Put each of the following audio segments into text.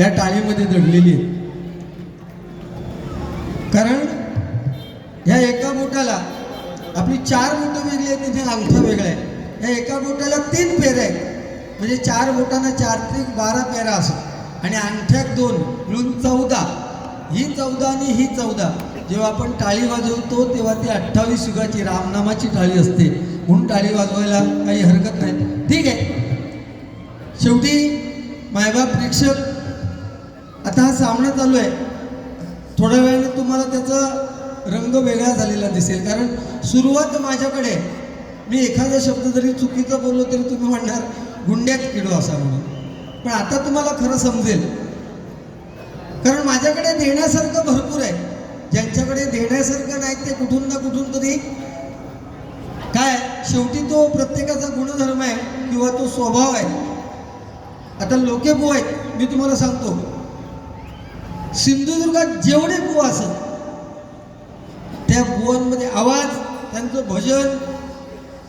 त्या टाळीमध्ये दडलेली आहेत. कारण ह्या एका बोटाला आपली चार बोटं वेगळी आहेत तिथे अंगठा वेगळा आहे. ह्या एका बोटाला तीन पेऱ्या आहेत. म्हणजे चार बोटांना चार त्रिक बारा पेरा असं आणि अंगठ्यात दोन मिळून चौदा. ही चौदा आणि ही चौदा. जेव्हा आपण टाळी वाजवतो तेव्हा ती अठ्ठावीस युगाची रामनामाची टाळी असते. म्हणून टाळी वाजवायला काही हरकत नाही. ठीक आहे. शेवटी मायबाप प्रेक्षक आता हा सामना चालू आहे. थोड्या वेळाने तुम्हाला त्याचा रंग वेगळा झालेला दिसेल. कारण सुरुवात माझ्याकडे मी एखादा शब्द जरी चुकीचा बोललो तरी तुम्ही म्हणणार गुंड्यात किडो असा म्हणून. पण आता तुम्हाला खरं समजेल. कारण माझ्याकडे देण्यासारखं भरपूर आहे. ज्यांच्याकडे देण्यासारखं नाही ते कुठून ना कुठून तरी काय शेवटी तो प्रत्येकाचा गुणधर्म आहे किंवा तो स्वभाव आहे. आता लोके आहेत मी तुम्हाला सांगतो. सिंधुदुर्गात जेवढे बुवा असत त्या बुवांमध्ये आवाज त्यांचं भजन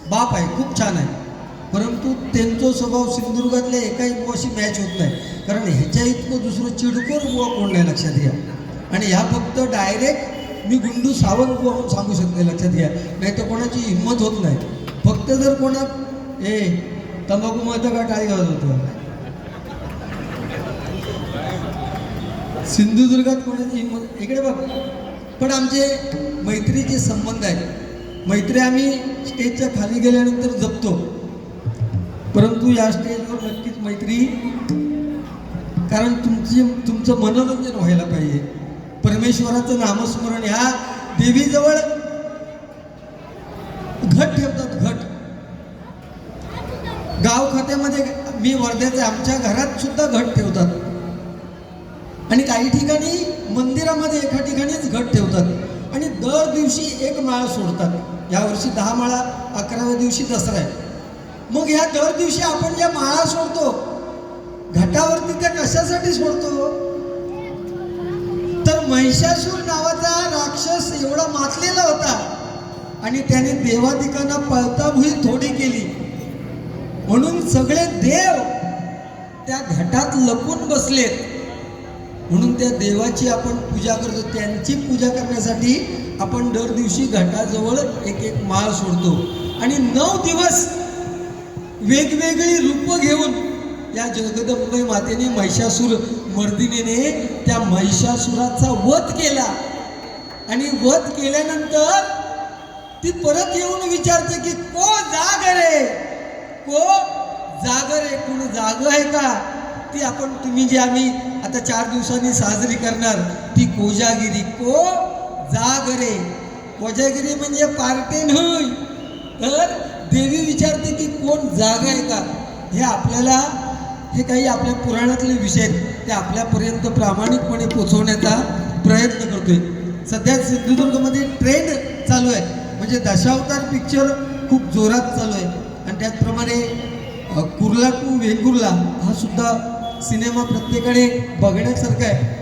बाप आहे खूप छान आहे. परंतु त्यांचा स्वभाव सिंधुदुर्गातल्या एकाही बुवाशी मॅच होत नाही. कारण ह्याच्या इतकं दुसरं चिडकोर बुवा कोण नाही लक्षात घ्या. आणि ह्या फक्त डायरेक्ट मी गुंडू सावंत बुवा म्हणून सांगू शकते लक्षात घ्या. नाही तर कोणाची हिंमत होत नाही. फक्त जर कोणा ए तंबाखू मध्ये का टाळी वाजवतो सिंधुदुर्गात कोणाची हिंमत इकडे बघ. पण आमचे मैत्रीचे संबंध आहेत. मैत्री आम्ही स्टेजच्या खाली गेल्यानंतर जपतो. परंतु या स्टेजवर नक्कीच मैत्री कारण तुमची तुमचं मनोरंजन व्हायला पाहिजे. परमेश्वराचं नामस्मरण ह्या देवीजवळ घट ठेवतात घट. गाव खात्यामध्ये मी वर्ध्याचे आमच्या घरात सुद्धा घट ठेवतात. आणि काही ठिकाणी मंदिरामध्ये एका ठिकाणीच घट ठेवतात. आणि दर दिवशी एक माळा सोडतात. यावर्षी दहा माळा अकराव्या दिवशी दसरा आहे. मग ह्या दर दिवशी आपण ज्या माळा सोडतो घटावरती त्या कशासाठी सोडतो? तर महिषासूर नावाचा राक्षस एवढा मातलेला होता आणि त्याने देवाधिकांना पळताभुई थोडी केली. म्हणून सगळे देव त्या घटात लपून बसलेत. म्हणून त्या देवाची आपण पूजा करतो. त्यांची पूजा करण्यासाठी आपण दर दिवशी घटाजवळ एक एक माळ सोडतो. आणि नऊ दिवस वेगवेगळी रूपं घेऊन या जगदंबई मातेने महिषासूर मर्दिनीने त्या महिषासुराचा वध केला. आणि वध केल्यानंतर ती परत येऊन विचारते की को जाग रे? को जाग रे? कोण जाग आहे का? ती आपण तुम्ही जे आम्ही आता चार दिवसांनी साजरी करणार ती कोजागिरी. को जाग रे कोजागिरी म्हणजे पार्टे नाही तर देवी विचारते की कोण जाग आहे का? हे आपल्याला हे काही आपल्या पुराणातले विषय आहेत. ते आपल्यापर्यंत प्रामाणिकपणे पोचवण्याचा प्रयत्न करतोय. सध्या सिंधुदुर्गमध्ये ट्रेंड चालू आहे. म्हणजे दशावतार पिक्चर खूप जोरात चालू आहे. आणि त्याचप्रमाणे कुर्ला टू वेंगुर्ला हा सुद्धा सिनेमा प्रत्येकाने बघण्यासारखा आहे.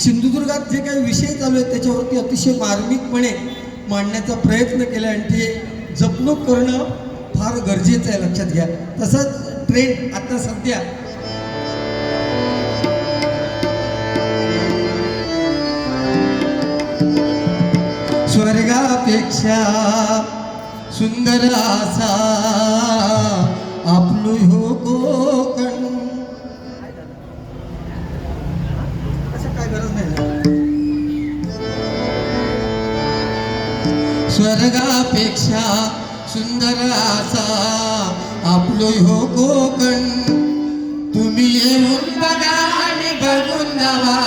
सिंधुदुर्गात जे काही विषय चालू आहेत त्याच्यावरती अतिशय मार्मिकपणे मांडण्याचा प्रयत्न केला आणि ते जपणूक करणं फार गरजेचं आहे लक्षात घ्या. तसंच ट्रेंड आता सध्या स्वर्गापेक्षा सुंदर असा आपलो हो स्वर्गापेक्षा सुंदर असा आपलो हो कोकण. तुम्ही येऊन बघा आणि बघून जावा.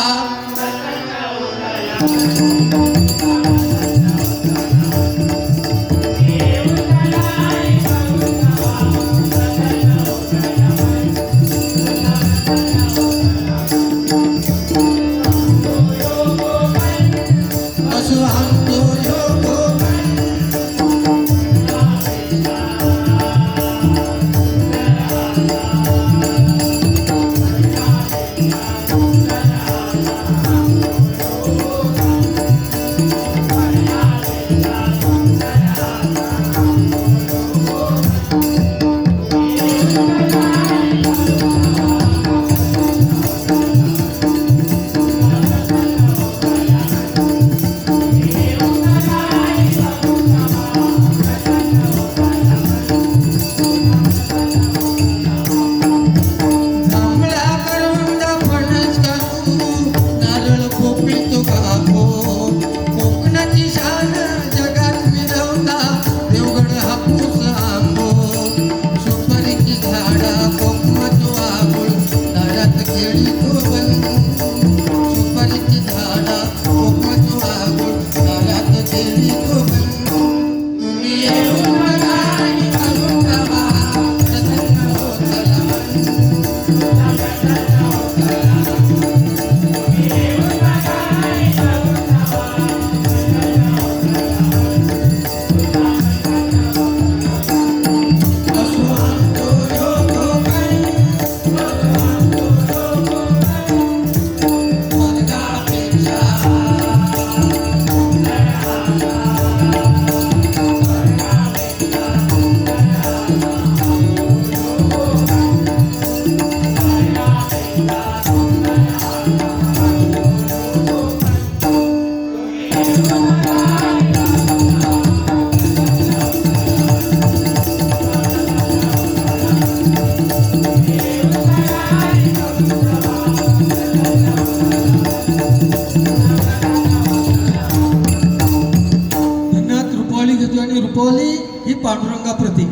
प्रतीक.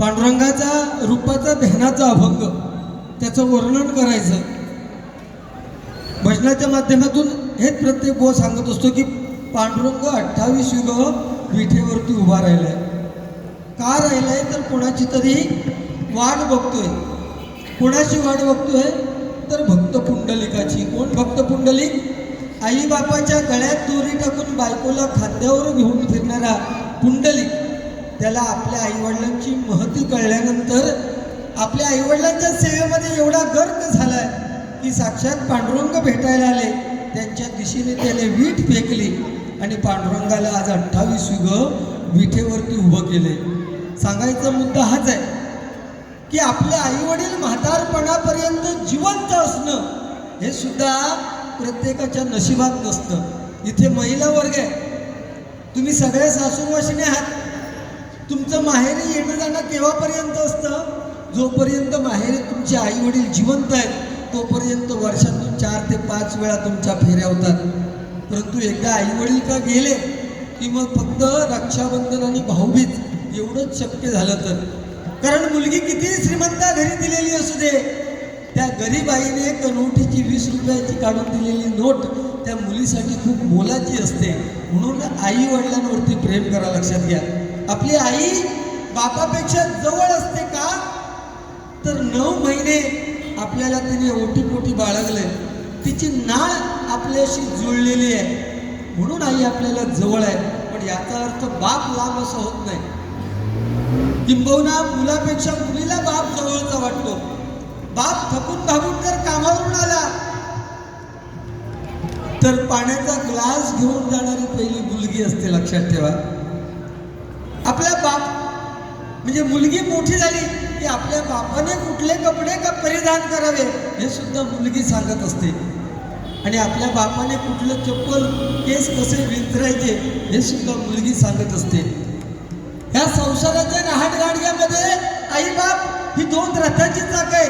पांडुरंगाच्या रूपाचा ध्यानाचा अभंग. त्याचं वर्णन करायचं. भजनाच्या माध्यमातून हेच प्रत्येक बो सांगत असतो की पांडुरंग अठ्ठावीस युग विठेवरती उभा राहिलाय. का राहिलाय? तर कोणाची तरी वाट बघतोय. कोणाची वाट बघतोय? तर भक्त पुंडलिकाची. कोण भक्त पुंडलिक? आई बापाच्या गळ्यात दोरी टाकून बायकोला खांद्यावर घेऊन फिरणारा पुंडलिक. त्याला आपल्या आईवडिलांची महती कळल्यानंतर आपल्या आईवडिलांच्या सेवेमध्ये एवढा गर्क झालाय की साक्षात पांडुरंग भेटायला आले. त्यांच्या दिशेने त्याने वीट फेकली आणि पांडुरंगाला आज अठ्ठावीस युग विठेवरती उभं केले सांगायचा मुद्दा हाच आहे की आपले आईवडील म्हातारपणापर्यंत जिवंत असणं हे सुद्धा प्रत्येकाच्या नशिबात नसतं. इथे महिला वर्ग आहे. तुम्ही सगळे सासूरवाशिने आहात तुमचं माहेरी येणं जाणं केव्हापर्यंत असतं? जोपर्यंत माहेरी तुमचे आई वडील जिवंत आहेत तोपर्यंत वर्षातून चार ते पाच वेळा तुमच्या फेऱ्या होतात. परंतु एकदा आई वडील का गेले की मग फक्त रक्षाबंधन आणि भाऊबीज एवढंच शक्य झालं तर? कारण मुलगी कितीही श्रीमंता घरी दिलेली असू दे त्या गरीब आईने कनोटीची वीस रुपयाची काढून दिलेली नोट त्या मुलीसाठी खूप मोलाची असते. म्हणून आई वडिलांवरती प्रेम करा लक्षात घ्या. आपली आई बापापेक्षा जवळ असते का? तर नऊ महिने आपल्याला तिने ओटीपोटी बाळगले. तिची नाळ आपल्याशी जुळलेली आहे. म्हणून आई आपल्याला जवळ आहे. पण याचा अर्थ बाप लांब असं होत नाही. किंबहुना मुलापेक्षा मुलीला बाप जवळचा वाटतो. बाप थकून भागून जर कामावरून आला तर पाण्याचा ग्लास घेऊन जाणारी पहिली मुलगी असते लक्षात ठेवा. आपल्या बाप म्हणजे मुलगी मोठी झाली की आपल्या बापाने कुठले कपडे का परिधान करावे हे सुद्धा मुलगी सांगत असते. आणि आपल्या बापाने कुठलं चप्पल केस कसे विंचरायचे हे सुद्धा मुलगी सांगत असते. ह्या संसाराच्या रहाटगाडग्यामध्ये आई बाप ही दोन रथाची चाक आहे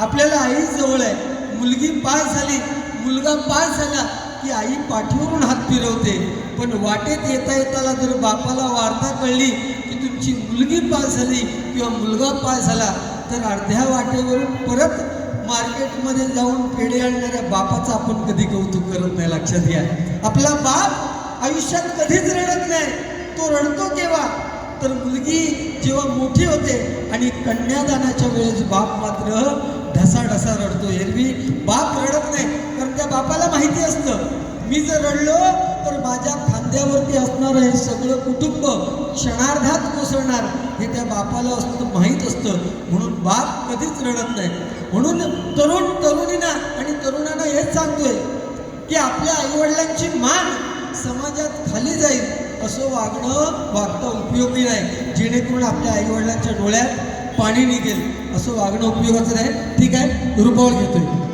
आपल्याला आई जवळ आहे. मुलगी पास झाली मुलगा पास झाला की आई पाठीवरून हात फिरवते. पण वाटेत येता येताना जर बापाला वार्ता कळली की तुमची मुलगी पास झाली किंवा मुलगा पास झाला तर अर्ध्या वाटेवरून परत मार्केटमध्ये जाऊन पेढे आणणाऱ्या बापाचं आपण कधी कौतुक करत नाही लक्षात घ्या. आपला बाप आयुष्यात कधीच रडत नाही. तो रडतो केव्हा? तर मुलगी जेव्हा मोठी होते आणि कन्यादानाच्या वेळेस बाप मात्र ढसा ढसा रडतो. एरवी बाप रडत नाही कारण त्या बापाला माहिती असतं मी जर रडलो तर माझ्या खांद्यावरती असणारं हे सगळं कुटुंब क्षणार्धात कोसळणार हे त्या बापाला असतं माहीत असतं. म्हणून बाप कधीच रडत नाही. म्हणून तरुण तरुणींना आणि तरुणांना हेच सांगतोय की आपल्या आईवडिलांची मान समाजात खाली जाईल. असं वागणं वागता उपयोगी नाही जेणेकरून आपल्या आईवडिलांच्या डोळ्यात पाणी निघेल. असं वागणं उपयोगाचं नाही. ठीक आहे? रुपावर घेतोय.